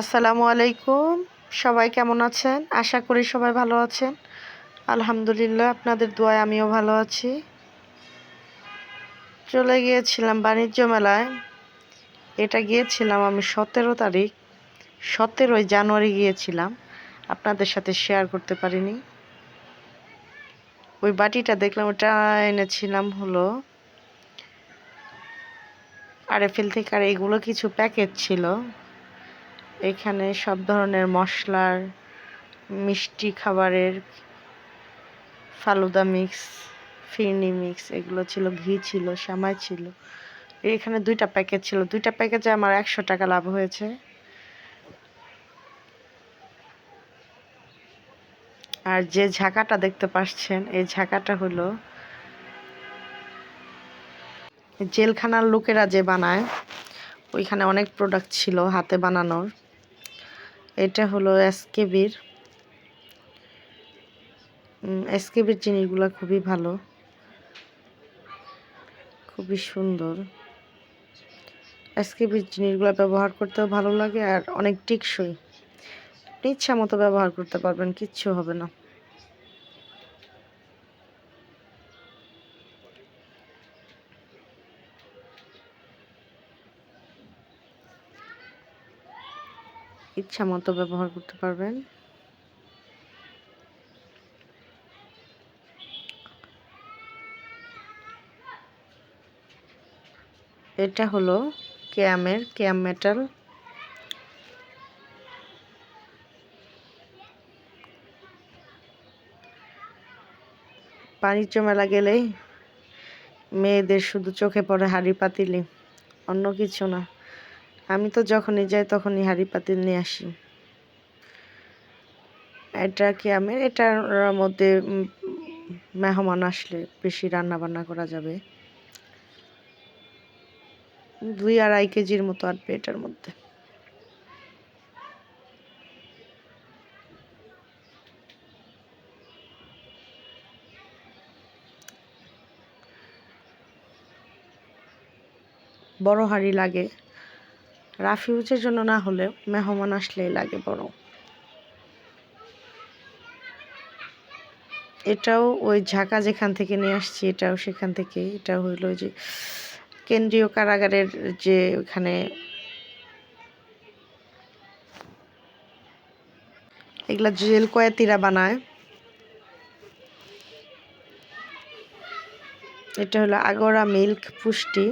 আসসালামু আলাইকুম। সবাই কেমন আছেন? আশা করি সবাই ভালো আছেন। আলহামদুলিল্লাহ, আপনাদের দোয়ায় আমিও ভালো আছি। চলে গিয়েছিলাম বাণিজ্য মেলায়। এটা গিয়েছিলাম আমি সতেরো তারিখ। সতেরোই জানুয়ারি গিয়েছিলাম। আপনাদের সাথে শেয়ার করতে পারিনি। ওই বাটিটা দেখলাম, ওটা এনেছিলাম হলো আরএফএল থেকে, আর এগুলো কিছু প্যাকেট ছিল। এখানে সব ধরনের মশলার, মিষ্টি খাবারের, ফালুদা মিক্স, ফিরনি মিক্স, এগুলো ছিল, ঘি ছিল সামাই ছিল। এখানে দুইটা প্যাকেট ছিল। দুইটা প্যাকেটে আমার একশো টাকা লাভ হয়েছে। আর যে ঝাঁকাটা দেখতে পাচ্ছেন, এই ঝাঁকাটা হলো জেলখানার লোকেরা যে বানায়, ওইখানে অনেক প্রোডাক্ট ছিল হাতে বানানোর। এটা হলো এসকেবির। এসকেবির জিনিসগুলো খুবই ভালো। খুবই সুন্দর। এসকেবির জিনিসগুলো ব্যবহার করতেও ভালো লাগে আর অনেক টিকসই। ইচ্ছা মতো ব্যবহার করতে পারবেন, কিচ্ছু হবে না। ইচ্ছা মতো ব্যবহার করতে পারবেন। এটা হলো ক্যামের, ক্যাম মেটাল। বাণিজ্য মেলা গেলেই মেয়েদের শুধু চোখে পড়ে হাড়ি পাতিলি, অন্য কিছু না। আমি তো যখনই যাই তখনই হাঁড়ি পাতিল নিয়ে আসি। এটা কি আমি? এটার মধ্যে মেহমান আসলে বেশি রান্না বান্না করা যাবে। দুই আড়াই কেজির মতো আসবে এটার মধ্যে। বড় হাঁড়ি লাগে। রাফিউজের জন্য না হলে মেহমান আসলেই লাগে বড় এটাও ওই ঝাঁকা যেখান থেকে নিয়ে আসছি, এটাও সেখান থেকে এটা হইল যে কেন্দ্রীয় কারাগারের যে ওখানে এগুলা জেল কয়াতিরা বানায়। এটা হলো আগরা মিল্ক পুষ্টি।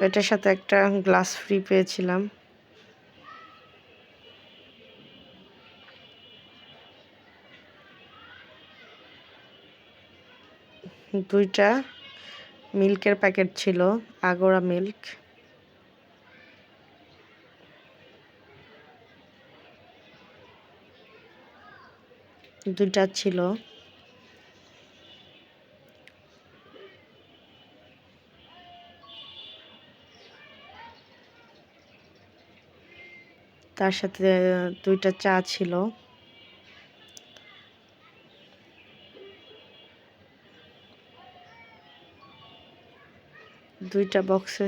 এটার সাথে একটা গ্লাস ফ্রি পেয়েছিলাম। দুইটা মিল্কের প্যাকেট ছিল আগোড়া মিল্ক। দুইটা ছিল। তার সাথে দুইটা চা ছিল। দুইটা বক্সে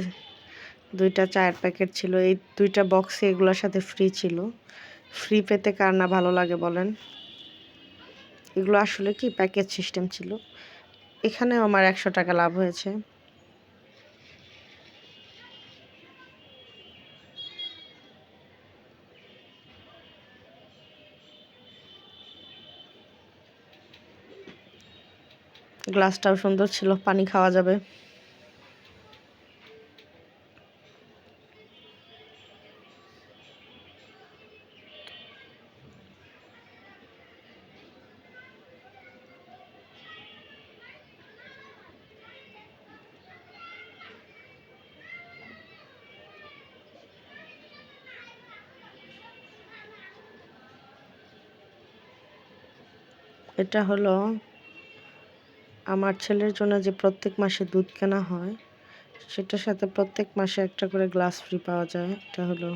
দুইটা চায়ের প্যাকেট ছিল। এই দুইটা বক্সে এগুলোর সাথে ফ্রি ছিল। ফ্রি পেতে কার না ভালো লাগে বলেন? এগুলো আসলে কি প্যাকেজ সিস্টেম ছিল? এখানেও আমার একশো টাকা লাভ হয়েছে। গ্লাসটাও সুন্দর ছিল পানি খাওয়া যাবে। এটা হলো আমার ছেলের জন্য যে প্রত্যেক মাসে দুধ কেনা হয়, সেটার সাথে প্রত্যেক মাসে একটা করে গ্লাস ফ্রি পাওয়া যায়। এটা হলো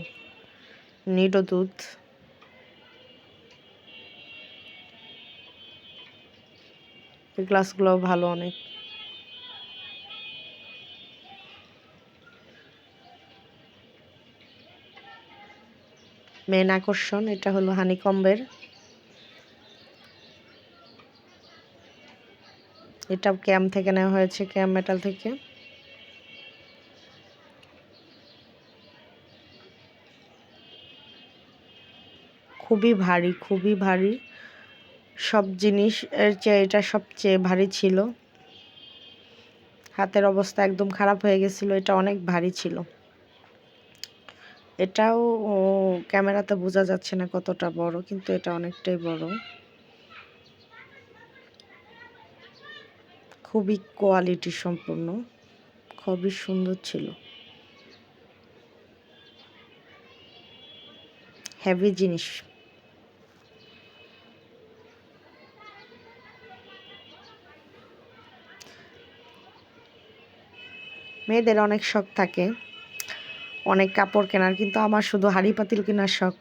নিডো দুধ। গ্লাসগুলো ভালো অনেক। মেন আকর্ষণ, এটা হলো হানিকম্বের। এটা ক্যাম থেকে নেওয়া হয়েছে, ক্যাম মেটাল থেকে। খুবই ভারী খুবই ভারী। সব জিনিস, এর চেয়ে এটা সবচেয়ে ভারী ছিল। হাতের অবস্থা একদম খারাপ হয়ে গেছিল, এটা অনেক ভারী ছিল। এটাও ক্যামেরাতে বোঝা যাচ্ছে না কতটা বড়, কিন্তু এটা অনেকটাই বড়। খুবই কোয়ালিটি সম্পূর্ণ খুবই সুন্দর ছিল। হেভি জিনিস। মেয়েদের অনেক শখ থাকে। অনেক কাপড় কেনার, কিন্তু আমার শুধু হাড়ি পাতিল কেনার শখ।